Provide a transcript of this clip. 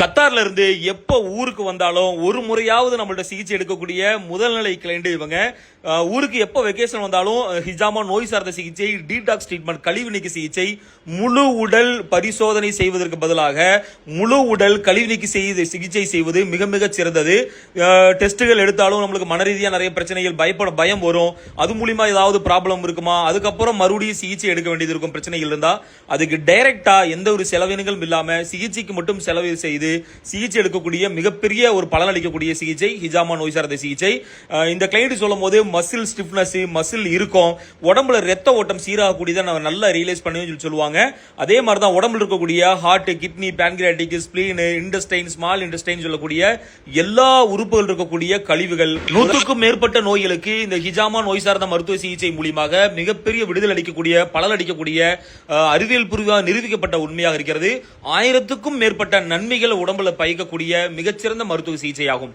கத்தார்ல இருந்து எப்போ ஊருக்கு வந்தாலும் ஒரு முறையாவது நம்மள்ட்ட சிகிச்சை எடுக்கக்கூடிய முதல்நிலை கிளைண்ட் இவங்க. ஊருக்கு எப்போ வெக்கேஷன் வந்தாலும் ஹிஜாமா நோய் சார்ந்த சிகிச்சை டீடாக்ஸ் ட்ரீட்மெண்ட் கழிவு நீக்க சிகிச்சை முழு உடல் பரிசோதனை செய்வதற்கு பதிலாக முழு உடல் கழிவு நீக்கி செய்து சிகிச்சை செய்வது மிக மிக சிறந்தது. டெஸ்ட்டுகள் எடுத்தாலும் நம்மளுக்கு மன ரீதியாக நிறைய பிரச்சனைகள் பயப்பட பயம் வரும். அது மூலிமா ஏதாவது ப்ராப்ளம் இருக்குமா? அதுக்கப்புறம் மறுபடியும் சிகிச்சை எடுக்க வேண்டியது இருக்கும் பிரச்சனைகள் இருந்தால் அதுக்கு டைரெக்டாக எந்த ஒரு செலவினங்களும் இல்லாமல் சிகிச்சைக்கு மட்டும் செலவு செய்து சிகிச்சை எடுக்கக்கூடிய மிகப்பெரிய ஒரு பலன் அளிக்கக்கூடிய சிகிச்சை ஹிஜாமா நோய் சார்ந்த சிகிச்சை. இந்த கிளைண்ட் சொல்லும் போது மசில் ஸ்டிஃப்னஸ் மசில் இருக்கும். உடம்புல ரத்த ஓட்டம் சீராகக்கூடியதை நம்ம நல்லா ரியலைஸ் பண்ணி சொல்லி சொல்லுவாங்க. அதே மாதிரி தான் உடம்புல இருக்கக்கூடிய heart kidney pancreatic spleen intestine small intestine சொல்லக்கூடிய எல்லா உறுப்புகள் இருக்கக்கூடிய கழிவுகள். நூற்றுக்கும் மேற்பட்ட நோய்களுக்கு இந்த ஹிஜாமா நோய் சார்ந்த மருத்துவ சிகிச்சை மூலியமாக மிகப்பெரிய விடுதல் அளிக்கக்கூடிய பலன் அளிக்கக்கூடிய அறிவியல் பூர்வமாக நிரூபிக்கப்பட்ட உண்மையாக இருக்கிறது. ஆயிரத்துக்கும் மேற்பட்ட நன்மைகள் உடம்புல பயக்கக்கூடிய மிகச்சிறந்த மருத்துவ சிகிச்சையாகும்.